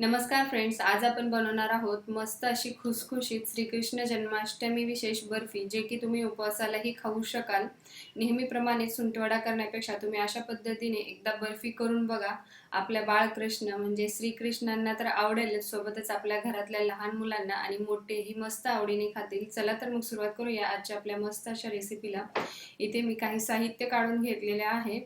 नमस्कार फ्रेंड्स आज आपण बनवणार आहोत मस्त अशी खुसखुशीत श्रीकृष्ण जन्माष्टमी विशेष बर्फी जे की तुम्ही उपवासालाही खाऊ शकाल. नेहमीप्रमाणे सुंटवडा करण्यापेक्षा तुम्ही अशा पद्धतीने एकदा बर्फी करून बघा. आपल्या बाळकृष्ण म्हणजे श्रीकृष्णांना तर आवडेलच सोबतच आपल्या घरातल्या लहान मुलांना आणि मोठेही मस्त आवडीने खातील. चला तर मग सुरुवात करूया आजच्या आपल्या मस्त अशा रेसिपीला इथे मी काही साहित्य काढून घेतलेले आहे.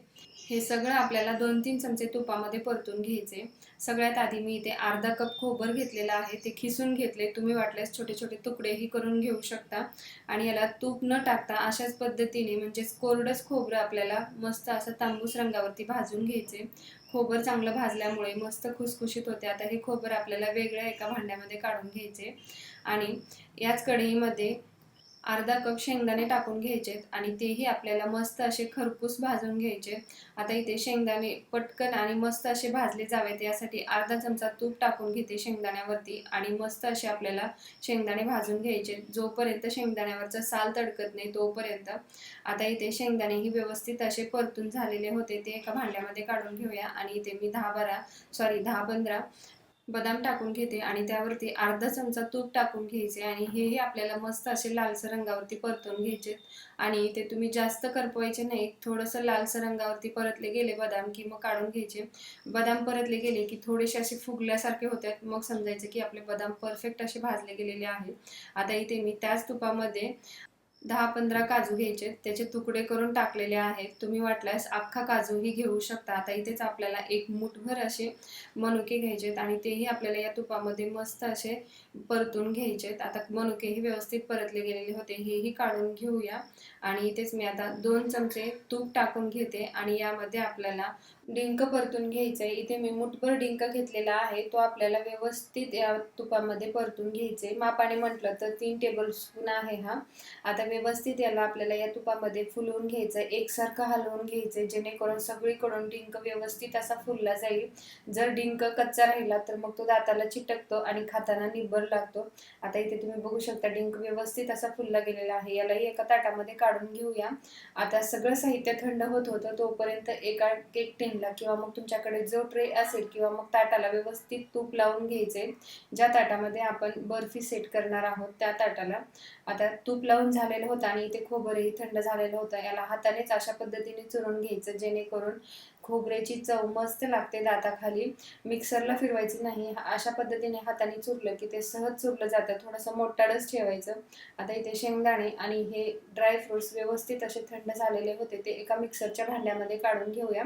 हे सगळं आपल्याला दोन तीन चमचे तुपामध्ये परतून घ्यायचे. सगळ्यात आधी मी इथे अर्धा कप खोबर घेतलेला आहे ते खिसून घेतले. तुम्ही वाटल्यास छोटे छोटे तुकडेही करून घेऊ शकता. आणि याला तूप न टाकता अशाच पद्धतीने म्हणजेच कोरडंच खोबरं आपल्याला मस्त असं तांबूस रंगावरती भाजून घ्यायचे. खोबर चांगलं भाजल्यामुळे मस्त खुसखुशीत होते. आता हे खोबर आपल्याला वेगळ्या एका भांड्यामध्ये काढून घ्यायचे. आणि याच कढईमध्ये अर्धा कप शेंगदाणे टाकून घ्यायचेत आणि तेही आपल्याला मस्त असे खरपूस भाजून घ्यायचे. आता इथे शेंगदाणे पटकन आणि मस्त असे भाजले जावेत यासाठी अर्धा चमचा तूप टाकून घेते शेंगदाण्यावरती आणि मस्त असे आपल्याला शेंगदाणे भाजून घ्यायचे. जोपर्यंत शेंगदाण्यावरचं साल तडकत नाही तोपर्यंत. आता इथे शेंगदाणे ही व्यवस्थित असे परतून झालेले होते ते एका भांड्यामध्ये काढून घेऊया. आणि इथे मी दहा बारा सॉरी दहा पंधरा बदाम टाकून घेते आणि त्यावरती अर्धा चमचा तूप टाकून घ्यायचे आणि हेही आपल्याला मस्त असे लालसर रंगावरती परतून घ्यायचे. आणि ते तुम्ही जास्त करपवायचे नाही थोडंसं लालसर रंगावरती परतले गेले बदाम की मग काढून घ्यायचे. बदाम परतले गेले की थोडेसे असे फुगल्यासारखे होतात मग समजायचं की आपले बदाम परफेक्ट असे भाजले गेलेले आहेत आता इथे मी त्याच तुपामध्ये दहा पंधरा काजू घ्यायचे त्याचे तुकडे करून टाकलेले आहेत. तुम्ही वाटल्यास अख्खा काजूही घेऊ शकता. आता इथेच आपल्याला एक मुठभर असे मनुके घ्यायचेत आणि तेही आपल्याला या तुपामध्ये मस्त असे परतून घ्यायचेत. आता मनुकेही व्यवस्थित परतले गेलेले होते हेही काढून घेऊया. आणि इथेच मी आता दोन चमचे तूप टाकून घेते आणि यामध्ये आपल्याला डिंक परतून घ्यायचंय. इथे मी मुठभर डिंक घेतलेला आहे. तो आपल्याला व्यवस्थित या तुपामध्ये परतून घ्यायचे मापाने म्हटलं तर तीन टेबल स्पून आहे हा. आता व्यवस्थित याला आपल्याला या तुपामध्ये फुलवून घ्यायचं आहे एकसारखं हलवून घ्यायचं जेणेकरून सगळीकडून डिंक व्यवस्थित असा फुलला जाईल. जर डिंक कच्चा राहिला तर मग तो दाताला चिटकतो आणि खाताना निब्बर लागतो. आता इथे तुम्ही बघू शकता डिंक व्यवस्थित असा फुलला गेलेला आहे. यालाही एका ताटामध्ये काढून घेऊया. आता सगळं साहित्य थंड होत होतं तोपर्यंत एका केक टिनला किंवा मग तुमच्याकडे जो ट्रे असेल किंवा मग ताटाला व्यवस्थित तूप लावून घ्यायचे ज्या ताटामध्ये आपण बर्फी सेट करणार आहोत त्या ताटाला. आता तूप लावून झालेलं होतं आणि इथे खोबरही थंड झालेलं होतं. याला हातानेच अशा पद्धतीने चुरून घ्यायचं जेणेकरून खोबऱ्याची चव मस्त लागते दाताखाली. मिक्सरला फिरवायचं नाही. अशा पद्धतीने हाताने चुरलं की ते सहज चुरलं जातं. थोडंसं मोठाडच ठेवायचं. आता इथे शेंगदाणे आणि हे ड्रायफ्रुट्स व्यवस्थित असे थंड झालेले होते ते एका मिक्सरच्या भांड्यामध्ये काढून घेऊया.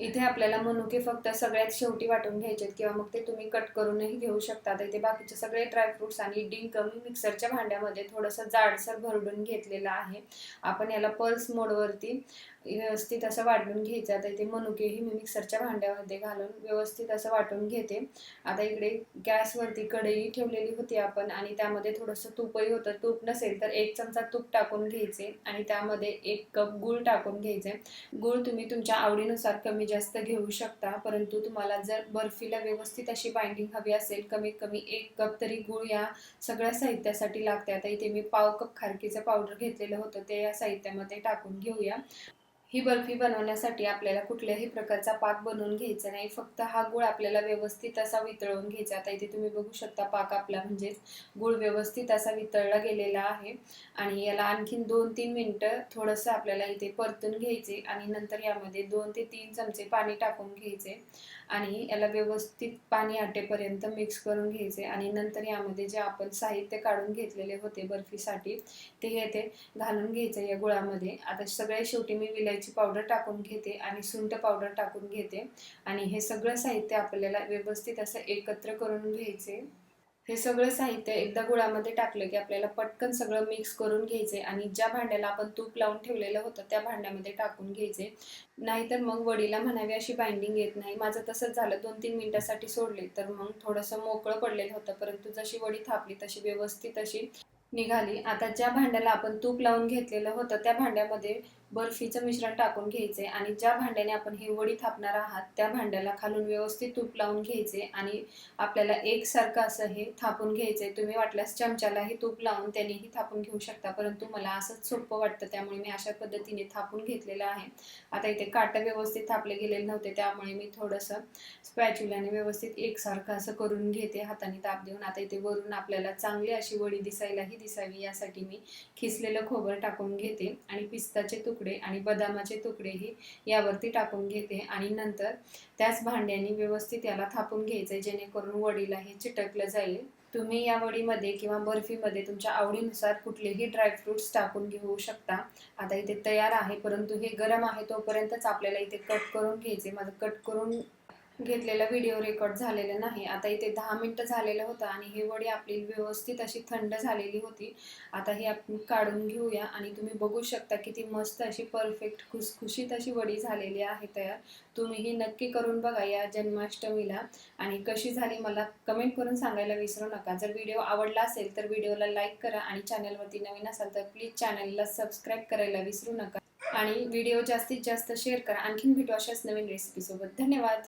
इथे आपल्याला मनुके फक्त सगळ्यात शेवटी वाटून घ्यायचे किंवा मग ते तुम्ही कट करूनही घेऊ शकता. तर इथे बाकीचे सगळे ड्रायफ्रुट्स आणि डिंक मी मिक्सरच्या भांड्यामध्ये थोडंसं जाडसर भरडून घेतलेलं आहे. आपण याला पल्स मोडवरती व्यवस्थित असं वाटून घ्यायचं. आता इथे मनुकेही मी मिक्सरच्या भांड्यामध्ये घालून व्यवस्थित असं वाटून घेते. आता इकडे गॅसवरती कढई ठेवलेली होती आपण आणि त्यामध्ये थोडंसं तूपही होतं. तूप नसेल तर एक चमचा तूप टाकून घ्यायचे आणि त्यामध्ये एक कप गूळ टाकून घ्यायचे. गूळ तुम्ही तुमच्या आवडीनुसार कमी जास्त घेऊ शकता परंतु तुम्हाला जर बर्फीला व्यवस्थित अशी बाइंडिंग हवी असेल कमीत कमी एक कप तरी गूळ या सगळ्या साहित्यासाठी लागते आता इथे मी पाव कप खारकीचं पावडर घेतलेलं होतं ते या साहित्यामध्ये टाकून घेऊया. ही बर्फी बनवण्यासाठी आपल्याला कुठल्याही प्रकारचा पाक बनवून घ्यायचा नाही. फक्त हा गुळ आपल्याला व्यवस्थित असा वितळून घ्यायचा. आता इथे तुम्ही बघू शकता पाक आपला म्हणजेच गुळ व्यवस्थित असा वितळला गेलेला आहे. आणि याला आणखीन दोन तीन मिनटं थोडंसं आपल्याला इथे परतून घ्यायचे आणि नंतर यामध्ये दोन ते तीन चमचे पाणी टाकून घ्यायचे. आणि याला व्यवस्थित पाणी आटेपर्यंत मिक्स करून घ्यायचे. आणि नंतर यामध्ये जे आपण साहित्य काढून घेतलेले होते बर्फीसाठी ते येते घालून घ्यायचं या गुळामध्ये. आता सगळ्या शेवटी मी विलायची पावडर टाकून घेते आणि सुंठ पावडर टाकून घेते. आणि हे सगळं साहित्य आपल्याला व्यवस्थित असं एकत्र करून घ्यायचे. हे सगळं साहित्य एकदा गुळामध्ये टाकलं की आपल्याला पटकन सगळं मिक्स करून घ्यायचे आणि ज्या भांड्याला आपण तूप लावून ठेवलेलं होतं त्या भांड्यामध्ये टाकून घ्यायचे. नाहीतर मग वडीला म्हणावी अशी बाइंडिंग येत नाही. माझं तसंच झालं. दोन तीन मिनिटासाठी सोडले. तर मग थोडंसं मोकळं पडलेलं होतं. परंतु जशी वडी थापली तशी व्यवस्थित अशी निघाली. आता ज्या भांड्याला आपण तूप लावून घेतलेलं होतं त्या भांड्यामध्ये बर्फीचं मिश्रण टाकून घ्यायचे आणि ज्या भांड्याने आपण हे वडी थापणार आहात त्या भांड्याला खालून व्यवस्थित तूप लावून घ्यायचे आणि आपल्याला एकसारखं असं हे थापून घ्यायचे. तुम्ही वाटल्यास चमच्यालाही तूप लावून त्यानेही थापून घेऊ शकता परंतु मला असंच सोपं वाटतं त्यामुळे मी अशा पद्धतीने थापून घेतलेलं आहे. आता इथे काटं व्यवस्थित थापले गेलेले नव्हते त्यामुळे मी थोडंसं स्पॅच्युलाने व्यवस्थित एकसारखं असं करून घेते हाताने ताप देऊन. आता इथे वरून आपल्याला चांगली अशी वडी दिसायलाही दिसावी यासाठी मी खिसलेलं खोबरं टाकून घेते आणि पिस्ताचे तूप तुकडे आणि बदामाचे तुकडेही यावरती टाकून घेते आणि नंतर त्याच भांड्याने व्यवस्थित याला थापून घ्यायचे जेणेकरून वडीला हे चिटकलं जाईल. तुम्ही या वडीमध्ये किंवा बर्फीमध्ये तुमच्या आवडीनुसार कुठलेही ड्रायफ्रुट्स टाकून घेऊ शकता. आता इथे तयार आहे परंतु हे गरम आहे तोपर्यंतच आपल्याला इथे कट करून घ्यायचे. माझं कट करून घेतलेला व्हिडिओ रेकॉर्ड झालेला नाही. आता इथे दहा मिनटं झालेलं होतं आणि ही वडी आपली व्यवस्थित अशी थंड झालेली होती. आता ही आपण काढून घेऊया आणि तुम्ही बघू शकता किती मस्त अशी परफेक्ट खुसखुशीत अशी वडी झालेली आहे तयार. तुम्ही ही नक्की करून बघा या जन्माष्टमीला. आणि कशी झाली मला कमेंट करून सांगायला विसरू नका. जर व्हिडिओ आवडला असेल तर व्हिडिओला लाईक करा आणि चॅनलवरती नवीन असाल तर प्लीज चॅनलला सबस्क्राईब करायला विसरू नका. आणि व्हिडिओ जास्तीत जास्त शेअर करा. आणखीन भेटू अशाच नवीन रेसिपीसोबत धन्यवाद!